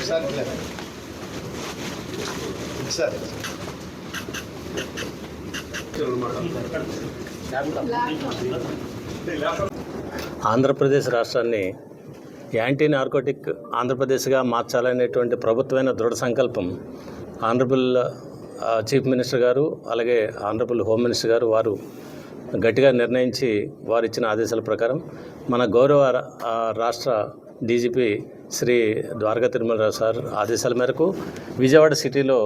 ఒకసారి ఒకసారి. ఆంధ్రప్రదేశ్ రాష్ట్రాన్ని యాంటీ నార్కోటిక్ ఆంధ్రప్రదేశ్గా మార్చాలనేటువంటి ప్రభుత్వమైన దృఢ సంకల్పం ఆనరబుల్ చీఫ్ మినిస్టర్ గారు అలాగే ఆనరబుల్ హోమ్ మినిస్టర్ గారు వారు గట్టిగా నిర్ణయించి వారు ఇచ్చిన ఆదేశాల ప్రకారం మన గౌరవ రాష్ట్ర డీజీపీ శ్రీ ద్వారకా తిరుమలరావు సార్ ఆదేశాల మేరకు విజయవాడ సిటీలో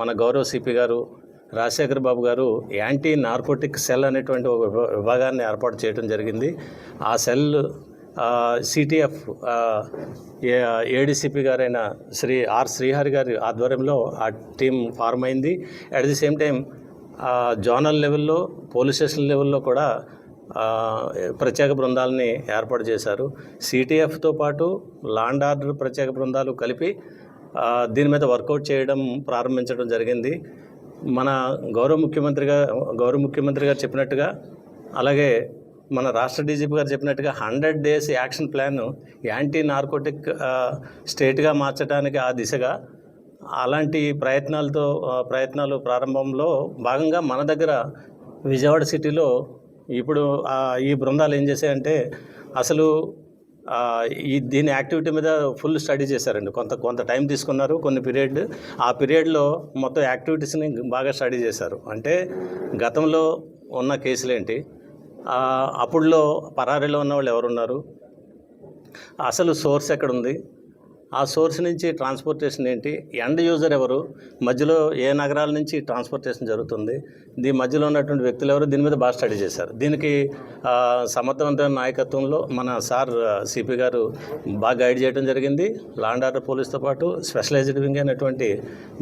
మన గౌరవ సిపి గారు రాజశేఖర్ బాబు గారు యాంటీ నార్కోటిక్ సెల్ అనేటువంటి ఒక విభాగాన్ని ఏర్పాటు చేయడం జరిగింది. ఆ సెల్ సిటిఎఫ్ ఏడీసీపీ గారైన శ్రీ ఆర్ శ్రీహరి గారి ఆధ్వర్యంలో ఆ టీం ఫార్మ్ అయింది. At the same time zonal లెవెల్లో పోలీస్ స్టేషన్ లెవెల్లో కూడా ప్రత్యేక బృందాలని ఏర్పాటు చేశారు. సిటిఎఫ్తో పాటు లాండ్ ఆర్డర్ ప్రత్యేక బృందాలు కలిపి దీని మీద వర్కౌట్ చేయడం ప్రారంభించడం జరిగింది. మన గౌరవ ముఖ్యమంత్రిగా గౌరవ ముఖ్యమంత్రి గారు చెప్పినట్టుగా అలాగే మన రాష్ట్ర డీజీపీ గారు చెప్పినట్టుగా hundred days action plan anti narcotic స్టేట్గా మార్చడానికి ఆ దిశగా అలాంటి ప్రయత్నాలతో ప్రయత్నాలు ప్రారంభంలో భాగంగా మన దగ్గర విజయవాడ సిటీలో ఇప్పుడు ఈ బృందాలు ఏం చేశాయంటే అసలు ఈ దీని యాక్టివిటీ మీద ఫుల్ స్టడీ చేశారండి. కొంత కొంత టైం తీసుకున్నారు కొన్ని పీరియడ్. ఆ పీరియడ్లో మొత్తం యాక్టివిటీస్ని బాగా స్టడీ చేశారు. అంటే గతంలో ఉన్న కేసులు ఏంటి? అప్పుడులో పరారీలో ఉన్న వాళ్ళు ఎవరున్నారు? అసలు సోర్స్ ఎక్కడ ఉంది ఆ సోర్స్ నుంచి ట్రాన్స్పోర్టేషన్ ఏంటి? ఎండ్ యూజర్ ఎవరు? మధ్యలో ఏ నగరాల నుంచి ట్రాన్స్పోర్టేషన్ జరుగుతుంది? దీని మధ్యలో ఉన్నటువంటి వ్యక్తులు ఎవరు? దీని మీద బాగా స్టడీ చేశారు. దీనికి సమర్థవంతమైన నాయకత్వంలో మన సార్ సిపి గారు బాగా గైడ్ చేయడం జరిగింది. లాండ్ ఆర్డర్ పోలీస్తో పాటు స్పెషలైజ్డ్ వింగ్ అయినటువంటి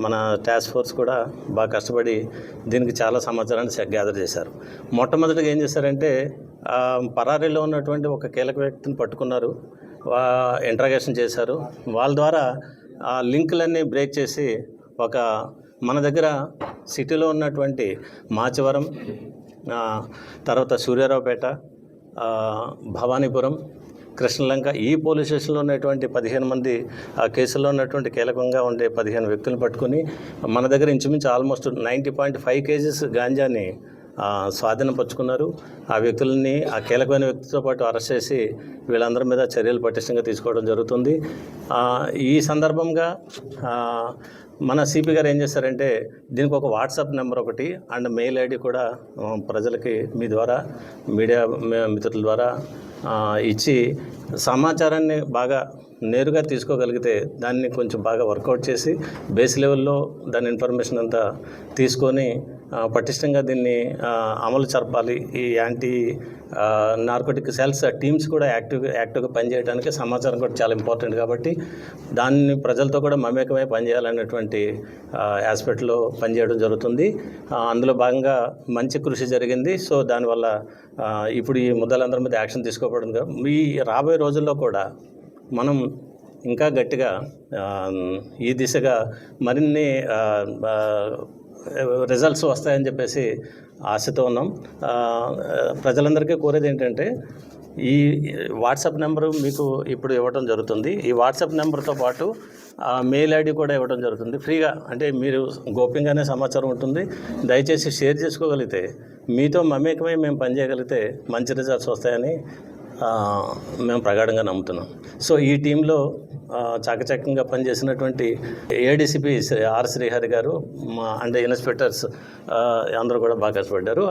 మన టాస్క్ ఫోర్స్ కూడా బాగా కష్టపడి దీనికి చాలా సమాచారాన్ని గ్యాదర్ చేశారు. మొట్టమొదటిగా ఏం చేశారంటే పరారీలో ఉన్నటువంటి ఒక కీలక వ్యక్తిని పట్టుకున్నారు. ఇంట్రాగేషన్ చేశారు. వాళ్ళ ద్వారా ఆ లింకులన్నీ బ్రేక్ చేసి ఒక మన దగ్గర సిటీలో ఉన్నటువంటి మాచవరం తర్వాత సూర్యారావుపేట భవానీపురం కృష్ణలంక ఈ పోలీస్ స్టేషన్లో ఉన్నటువంటి పదిహేను మంది ఆ కేసుల్లో ఉన్నటువంటి కీలకంగా ఉండే పదిహేను వ్యక్తులను పట్టుకుని మన దగ్గర ఇంచుమించు almost ninety point five KGs గాంజాని స్వాధీనపరుచుకున్నారు ఆ వ్యక్తులని ఆ కీలకమైన వ్యక్తితో పాటు అరెస్ట్ చేసి వీళ్ళందరి మీద చర్యలు పటిష్టంగా తీసుకోవడం జరుగుతుంది. ఈ సందర్భంగా మన సిపి గారు ఏం చేశారంటే దీనికి ఒక వాట్సాప్ నెంబర్ ఒకటి అండ్ మెయిల్ ఐడి కూడా ప్రజలకి మీ ద్వారా మీడియా మిత్రుల ద్వారా ఇచ్చి సమాచారాన్ని బాగా నేరుగా తీసుకోగలిగితే దాన్ని కొంచెం బాగా వర్కౌట్ చేసి బేస్ లెవెల్లో దాని ఇన్ఫర్మేషన్ అంతా తీసుకొని పటిష్టంగా దీన్ని అమలు జరపాలి. ఈ యాంటీ నార్కోటిక్ సెల్స్ టీమ్స్ కూడా యాక్టివ్ యాక్టివ్గా పనిచేయడానికి సమాచారం కూడా చాలా ఇంపార్టెంట్ కాబట్టి దాన్ని ప్రజలతో కూడా మమేకమై పనిచేయాలనేటువంటి ఆస్పెక్ట్లో పనిచేయడం జరుగుతుంది. అందులో భాగంగా మంచి కృషి జరిగింది. సో దానివల్ల ఇప్పుడు ఈ ముద్దలందరి మీద యాక్షన్ తీసుకోబడింది. ఈ రాబోయే రోజుల్లో కూడా మనం ఇంకా గట్టిగా ఈ దిశగా మరిన్ని రిజల్ట్స్ వస్తాయని చెప్పేసి ఆశతో ఉన్నాం. ప్రజలందరికీ కోరేది ఏంటంటే ఈ వాట్సాప్ నెంబరు మీకు ఇప్పుడు ఇవ్వడం జరుగుతుంది. ఈ వాట్సాప్ నెంబర్తో పాటు ఆ మెయిల్ ఐడి కూడా ఇవ్వడం జరుగుతుంది. ఫ్రీగా అంటే మీరు గోప్యంగానే సమాచారం ఉంటుంది. దయచేసి షేర్ చేసుకోగలిగితే మీతో మమేకమై మేము పనిచేయగలిగితే మంచి రిజల్ట్స్ వస్తాయని మేము ప్రగాఢంగా నమ్ముతున్నాం. సో ఈ టీంలో ఆ, చాకచక్యంగా పనిచేసినటువంటి ఏడీసీపీ ఆర్ శ్రీహరి గారు మా అంటే ఇన్స్పెక్టర్స్ అందరూ కూడా బాగా కష్టపడ్డారు.